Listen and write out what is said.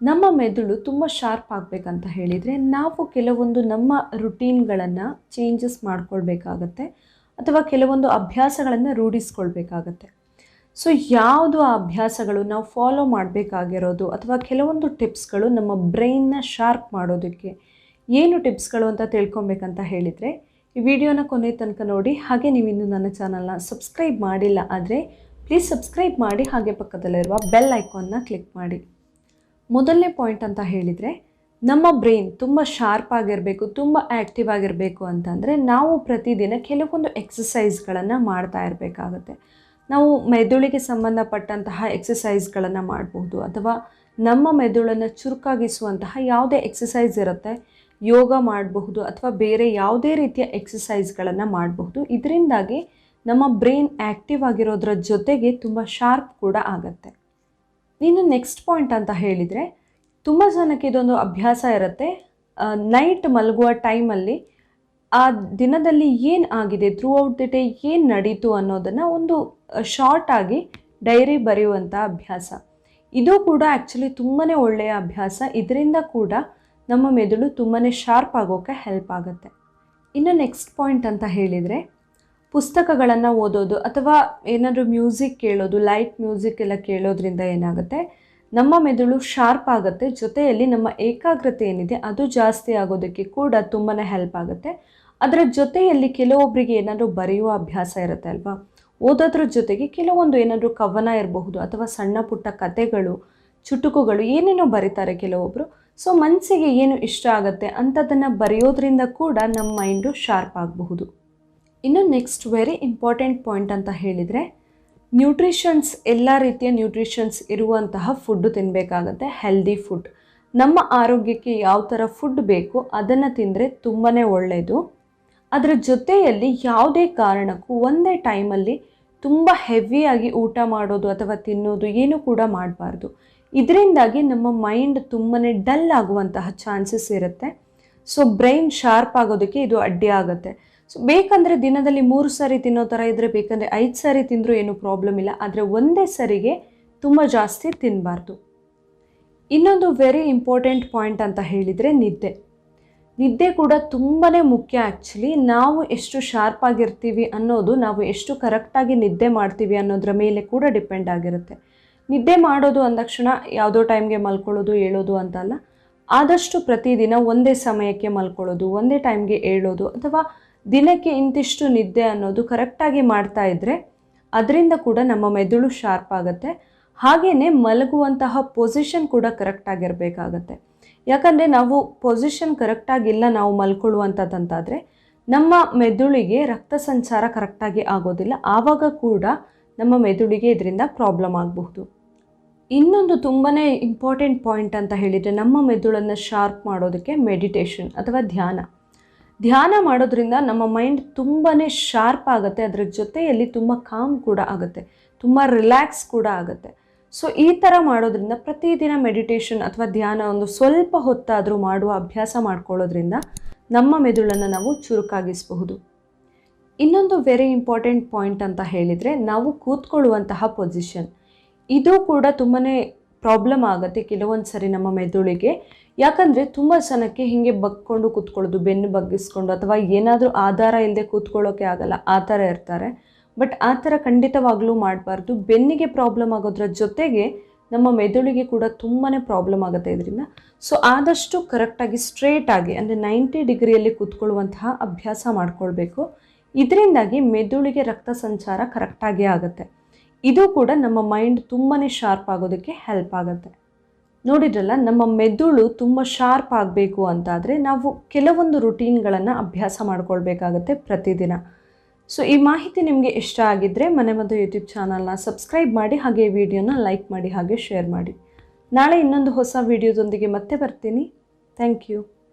ನಮ್ಮ ಮೆದುಳು ತುಂಬ ಶಾರ್ಪ್ ಆಗಬೇಕಂತ ಹೇಳಿದರೆ ನಾವು ಕೆಲವೊಂದು ನಮ್ಮ ರುಟೀನ್ಗಳನ್ನು ಚೇಂಜಸ್ ಮಾಡ್ಕೊಳ್ಬೇಕಾಗತ್ತೆ ಅಥವಾ ಕೆಲವೊಂದು ಅಭ್ಯಾಸಗಳನ್ನು ರೂಢಿಸ್ಕೊಳ್ಬೇಕಾಗತ್ತೆ. ಸೊ ಯಾವುದು ಆ ಅಭ್ಯಾಸಗಳು ನಾವು ಫಾಲೋ ಮಾಡಬೇಕಾಗಿರೋದು ಅಥವಾ ಕೆಲವೊಂದು ಟಿಪ್ಸ್ಗಳು ನಮ್ಮ ಬ್ರೈನ್ನ ಶಾರ್ಪ್ ಮಾಡೋದಕ್ಕೆ ಏನು ಟಿಪ್ಸ್ಗಳು ಅಂತ ತಿಳ್ಕೊಬೇಕಂತ ಹೇಳಿದರೆ ಈ ವಿಡಿಯೋನ ಕೊನೆ ತನಕ ನೋಡಿ, ಹಾಗೆ ನೀವು ಇನ್ನೂ ನನ್ನ ಚಾನಲ್ನ ಸಬ್ಸ್ಕ್ರೈಬ್ ಮಾಡಿಲ್ಲ ಆದರೆ ಪ್ಲೀಸ್ ಸಬ್ಸ್ಕ್ರೈಬ್ ಮಾಡಿ, ಹಾಗೆ ಪಕ್ಕದಲ್ಲಿರುವ ಬೆಲ್ ಐಕಾನ್ನ ಕ್ಲಿಕ್ ಮಾಡಿ. ಮೊದಲನೇ ಪಾಯಿಂಟ್ ಅಂತ ಹೇಳಿದರೆ, ನಮ್ಮ ಬ್ರೈನ್ ತುಂಬ ಶಾರ್ಪ್ ಆಗಿರಬೇಕು, ತುಂಬ ಆ್ಯಕ್ಟಿವ್ ಆಗಿರಬೇಕು ಅಂತಂದರೆ ನಾವು ಪ್ರತಿದಿನ ಕೆಲವೊಂದು ಎಕ್ಸಸೈಸ್ಗಳನ್ನು ಮಾಡ್ತಾ ಇರಬೇಕಾಗುತ್ತೆ. ನಾವು ಮೆದುಳಿಗೆ ಸಂಬಂಧಪಟ್ಟಂತಹ ಎಕ್ಸಸೈಸ್ಗಳನ್ನು ಮಾಡಬಹುದು ಅಥವಾ ನಮ್ಮ ಮೆದುಳನ್ನು ಚುರುಕಾಗಿಸುವಂತಹ ಯಾವುದೇ ಎಕ್ಸಸೈಸ್ ಇರುತ್ತೆ, ಯೋಗ ಮಾಡಬಹುದು, ಅಥವಾ ಬೇರೆ ಯಾವುದೇ ರೀತಿಯ ಎಕ್ಸಸೈಸ್ಗಳನ್ನು ಮಾಡಬಹುದು. ಇದರಿಂದಾಗಿ ನಮ್ಮ ಬ್ರೈನ್ ಆ್ಯಕ್ಟಿವ್ ಆಗಿರೋದ್ರ ಜೊತೆಗೆ ತುಂಬ ಶಾರ್ಪ್ ಕೂಡ ಆಗುತ್ತೆ. ಇನ್ನು ನೆಕ್ಸ್ಟ್ ಪಾಯಿಂಟ್ ಅಂತ ಹೇಳಿದರೆ, ತುಂಬ ಜನಕ್ಕೆ ಇದೊಂದು ಅಭ್ಯಾಸ ಇರುತ್ತೆ. ನೈಟ್ ಮಲಗುವ ಟೈಮಲ್ಲಿ ಆ ದಿನದಲ್ಲಿ ಏನು ಆಗಿದೆ ಥ್ರೂ ಔಟ್ ದಿ ಡೇ ಏನು ನಡೀತು ಅನ್ನೋದನ್ನು ಒಂದು ಶಾರ್ಟ್ ಆಗಿ ಡೈರಿ ಬರೆಯುವಂಥ ಅಭ್ಯಾಸ. ಇದು ಕೂಡ ಆ್ಯಕ್ಚುಲಿ ತುಂಬಾ ಒಳ್ಳೆಯ ಅಭ್ಯಾಸ. ಇದರಿಂದ ಕೂಡ ನಮ್ಮ ಮೆದುಳು ತುಂಬಾ ಶಾರ್ಪ್ ಆಗೋಕ್ಕೆ ಹೆಲ್ಪ್ ಆಗುತ್ತೆ. ಇನ್ನು ನೆಕ್ಸ್ಟ್ ಪಾಯಿಂಟ್ ಅಂತ ಹೇಳಿದರೆ ಪುಸ್ತಕಗಳನ್ನು ಓದೋದು ಅಥವಾ ಏನಾದರೂ ಮ್ಯೂಸಿಕ್ ಕೇಳೋದು, ಲೈಟ್ ಮ್ಯೂಸಿಕ್ ಎಲ್ಲ ಕೇಳೋದ್ರಿಂದ ಏನಾಗುತ್ತೆ? ನಮ್ಮ ಮೆದುಳು ಶಾರ್ಪ್ ಆಗುತ್ತೆ, ಜೊತೆಯಲ್ಲಿ ನಮ್ಮ ಏಕಾಗ್ರತೆ ಏನಿದೆ ಅದು ಜಾಸ್ತಿ ಆಗೋದಕ್ಕೆ ಕೂಡ ತುಂಬಾ ಹೆಲ್ಪ್ ಆಗುತ್ತೆ. ಅದರ ಜೊತೆಯಲ್ಲಿ ಕೆಲವೊಬ್ಬರಿಗೆ ಏನಾದರೂ ಬರೆಯುವ ಅಭ್ಯಾಸ ಇರುತ್ತೆ ಅಲ್ವಾ? ಓದೋದ್ರ ಜೊತೆಗೆ ಕೆಲವೊಂದು ಏನಾದರೂ ಕವನ ಇರಬಹುದು ಅಥವಾ ಸಣ್ಣ ಪುಟ್ಟ ಕತೆಗಳು ಚುಟುಕುಗಳು ಏನೇನೋ ಬರೀತಾರೆ ಕೆಲವೊಬ್ಬರು ಸೊ ಮನಸ್ಸಿಗೆ ಏನು ಇಷ್ಟ ಆಗುತ್ತೆ ಅಂಥದ್ದನ್ನು ಬರೆಯೋದ್ರಿಂದ ಕೂಡ ನಮ್ಮ ಮೈಂಡು ಶಾರ್ಪ್ ಆಗಬಹುದು. ಇನ್ನು ನೆಕ್ಸ್ಟ್ ವೆರಿ ಇಂಪಾರ್ಟೆಂಟ್ ಪಾಯಿಂಟ್ ಅಂತ ಹೇಳಿದರೆ ನ್ಯೂಟ್ರಿಷನ್ಸ್ ಎಲ್ಲ ರೀತಿಯ ನ್ಯೂಟ್ರಿಷನ್ಸ್ ಇರುವಂತಹ ಫುಡ್ಡು ತಿನ್ನಬೇಕಾಗತ್ತೆ ಹೆಲ್ದಿ ಫುಡ್ ನಮ್ಮ ಆರೋಗ್ಯಕ್ಕೆ ಯಾವ ಥರ ಫುಡ್ ಬೇಕು, ಅದನ್ನು ತಿಂದರೆ ತುಂಬಾ ಒಳ್ಳೆಯದು ಅದರ ಜೊತೆಯಲ್ಲಿ ಯಾವುದೇ ಕಾರಣಕ್ಕೂ ಒಂದೇ ಟೈಮಲ್ಲಿ ತುಂಬ ಹೆವಿಯಾಗಿ ಊಟ ಮಾಡೋದು ಅಥವಾ ತಿನ್ನೋದು ಏನೂ ಕೂಡ ಮಾಡಬಾರ್ದು. ಇದರಿಂದಾಗಿ ನಮ್ಮ ಮೈಂಡ್ ತುಂಬಾ ಡಲ್ ಆಗುವಂತಹ ಚಾನ್ಸಸ್ ಇರುತ್ತೆ. ಸೊ ಬ್ರೈನ್ ಶಾರ್ಪ್ ಆಗೋದಕ್ಕೆ ಇದು ಅಡ್ಡಿ ಆಗುತ್ತೆ. ಸೊ ಬೇಕಂದರೆ ದಿನದಲ್ಲಿ ಮೂರು ಸಾರಿ ತಿನ್ನೋ ಥರ ಇದ್ದರೆ ಬೇಕಂದರೆ ಐದು ಸಾರಿ ತಿಂದರೂ ಏನೂ ಪ್ರಾಬ್ಲಮ್ ಇಲ್ಲ. ಆದರೆ ಒಂದೇ ಸರಿಗೆ ತುಂಬ ಜಾಸ್ತಿ ತಿನ್ನಬಾರ್ದು ಇನ್ನೊಂದು ವೆರಿ ಇಂಪಾರ್ಟೆಂಟ್ ಪಾಯಿಂಟ್ ಅಂತ ಹೇಳಿದರೆ ನಿದ್ದೆ. ನಿದ್ದೆ ಕೂಡ ತುಂಬಾ ಮುಖ್ಯ ಆ್ಯಕ್ಚುಲಿ ನಾವು ಎಷ್ಟು ಶಾರ್ಪ್ ಆಗಿರ್ತೀವಿ ಅನ್ನೋದು, ನಾವು ಎಷ್ಟು ಕರೆಕ್ಟಾಗಿ ನಿದ್ದೆ ಮಾಡ್ತೀವಿ ಅನ್ನೋದ್ರ ಮೇಲೆ ಕೂಡ ಡಿಪೆಂಡ್ ಆಗಿರುತ್ತೆ. ನಿದ್ದೆ ಮಾಡೋದು ಅಂದಕ್ಷಣ ಯಾವುದೋ ಟೈಮ್ಗೆ ಮಲ್ಕೊಳ್ಳೋದು ಹೇಳೋದು ಅಂತಲ್ಲ ಆದಷ್ಟು ಪ್ರತಿದಿನ ಒಂದೇ ಸಮಯಕ್ಕೆ ಮಲ್ಕೊಳ್ಳೋದು, ಒಂದೇ ಟೈಮ್ಗೆ ಏಳೋದು ಅಥವಾ ದಿನಕ್ಕೆ ಇಂತಿಷ್ಟು ನಿದ್ದೆ ಅನ್ನೋದು ಕರೆಕ್ಟಾಗಿ ಮಾಡ್ತಾ ಇದ್ದರೆ ಅದರಿಂದ ಕೂಡ ನಮ್ಮ ಮೆದುಳು ಶಾರ್ಪ್ ಆಗುತ್ತೆ. ಹಾಗೆಯೇ ಮಲಗುವಂತಹ ಪೊಸಿಷನ್ ಕೂಡ ಕರೆಕ್ಟಾಗಿರಬೇಕಾಗತ್ತೆ ಯಾಕಂದರೆ ನಾವು ಪೊಸಿಷನ್ ಕರೆಕ್ಟಾಗಿಲ್ಲ ನಾವು ಮಲ್ಕೊಳ್ಳುವಂಥದ್ದಂತಾದರೆ ನಮ್ಮ ಮೆದುಳಿಗೆ ರಕ್ತ ಸಂಚಾರ ಕರೆಕ್ಟಾಗಿ ಆಗೋದಿಲ್ಲ. ಆವಾಗ ಕೂಡ ನಮ್ಮ ಮೆದುಳಿಗೆ ಇದರಿಂದ ಪ್ರಾಬ್ಲಮ್ ಆಗಬಹುದು. ಇನ್ನೊಂದು ತುಂಬಾ ಇಂಪಾರ್ಟೆಂಟ್ ಪಾಯಿಂಟ್ ಅಂತ ಹೇಳಿದರೆ ನಮ್ಮ ಮೆದುಳನ್ನು ಶಾರ್ಪ್ ಮಾಡೋದಕ್ಕೆ ಮೆಡಿಟೇಷನ್ ಅಥವಾ ಧ್ಯಾನ. ಧ್ಯಾನ ಮಾಡೋದ್ರಿಂದ ನಮ್ಮ ಮೈಂಡ್ ತುಂಬಾ ಶಾರ್ಪ್ ಆಗುತ್ತೆ, ಅದರ ಜೊತೆಯಲ್ಲಿ ತುಂಬ ಕಾಮ್ ಕೂಡ ಆಗುತ್ತೆ, ತುಂಬ ರಿಲ್ಯಾಕ್ಸ್ ಕೂಡ ಆಗುತ್ತೆ. ಸೊ ಈ ಥರ ಮಾಡೋದ್ರಿಂದ ಪ್ರತಿದಿನ ಮೆಡಿಟೇಷನ್ ಅಥವಾ ಧ್ಯಾನ ಒಂದು ಸ್ವಲ್ಪ ಹೊತ್ತಾದರೂ ಮಾಡುವ ಅಭ್ಯಾಸ ಮಾಡ್ಕೊಳ್ಳೋದ್ರಿಂದ ನಮ್ಮ ಮೆದುಳನ್ನು ನಾವು ಚುರುಕಾಗಿಸಬಹುದು. ಇನ್ನೊಂದು ವೆರಿ ಇಂಪಾರ್ಟೆಂಟ್ ಪಾಯಿಂಟ್ ಅಂತ ಹೇಳಿದರೆ ನಾವು ಕೂತ್ಕೊಳ್ಳುವಂತಹ ಪೊಸಿಷನ್ ಇದು ಕೂಡ ತುಂಬಾ ಪ್ರಾಬ್ಲಮ್ ಆಗುತ್ತೆ ಕೆಲವೊಂದು ಸರಿ ನಮ್ಮ ಮೆದುಳಿಗೆ. ಯಾಕಂದರೆ ತುಂಬ ಜನಕ್ಕೆ ಹೀಗೆ ಬಗ್ಕೊಂಡು ಕೂತ್ಕೊಳ್ಳೋದು, ಬೆನ್ನು ಬಗ್ಗಿಸ್ಕೊಂಡು ಅಥವಾ ಏನಾದರೂ ಆಧಾರ ಇಲ್ಲದೆ ಕೂತ್ಕೊಳ್ಳೋಕೆ ಆಗಲ್ಲ, ಆ ಥರ ಇರ್ತಾರೆ. ಬಟ್ ಆ ಥರ ಖಂಡಿತವಾಗ್ಲೂ ಮಾಡಬಾರ್ದು. ಬೆನ್ನಿಗೆ ಪ್ರಾಬ್ಲಮ್ ಆಗೋದ್ರ ಜೊತೆಗೆ ನಮ್ಮ ಮೆದುಳಿಗೆ ಕೂಡ ತುಂಬಾ ಪ್ರಾಬ್ಲಮ್ ಆಗುತ್ತೆ ಇದರಿಂದ. ಸೊ ಆದಷ್ಟು ಕರೆಕ್ಟಾಗಿ ಸ್ಟ್ರೇಟಾಗಿ ಅಂದರೆ ನೈಂಟಿ ಡಿಗ್ರಿಯಲ್ಲಿ ಕೂತ್ಕೊಳ್ಳುವಂತಹ ಅಭ್ಯಾಸ ಮಾಡಿಕೊಳ್ಬೇಕು. ಇದರಿಂದಾಗಿ ಮೆದುಳಿಗೆ ರಕ್ತ ಸಂಚಾರ ಕರೆಕ್ಟಾಗಿ ಆಗುತ್ತೆ. ಇದು ಕೂಡ ನಮ್ಮ ಮೈಂಡ್ ತುಂಬಾ ಶಾರ್ಪ್ ಆಗೋದಕ್ಕೆ ಹೆಲ್ಪ್ ಆಗುತ್ತೆ. ನೋಡಿದ್ರಲ್ಲ, ನಮ್ಮ ಮೆದುಳು ತುಂಬ ಶಾರ್ಪ್ ಆಗಬೇಕು ಅಂತಾದರೆ ನಾವು ಕೆಲವೊಂದು ರುಟೀನ್ಗಳನ್ನು ಅಭ್ಯಾಸ ಮಾಡ್ಕೊಳ್ಬೇಕಾಗತ್ತೆ ಪ್ರತಿದಿನ. ಸೊ ಈ ಮಾಹಿತಿ ನಿಮಗೆ ಇಷ್ಟ ಆಗಿದ್ದರೆ ಮನೆ ಮದ್ದು ಯೂಟ್ಯೂಬ್ ಚಾನಲ್ನ ಸಬ್ಸ್ಕ್ರೈಬ್ ಮಾಡಿ, ಹಾಗೆ ವಿಡಿಯೋನ ಲೈಕ್ ಮಾಡಿ, ಹಾಗೆ ಶೇರ್ ಮಾಡಿ. ನಾಳೆ ಇನ್ನೊಂದು ಹೊಸ ವಿಡಿಯೋದೊಂದಿಗೆ ಮತ್ತೆ ಬರ್ತೀನಿ. Thank you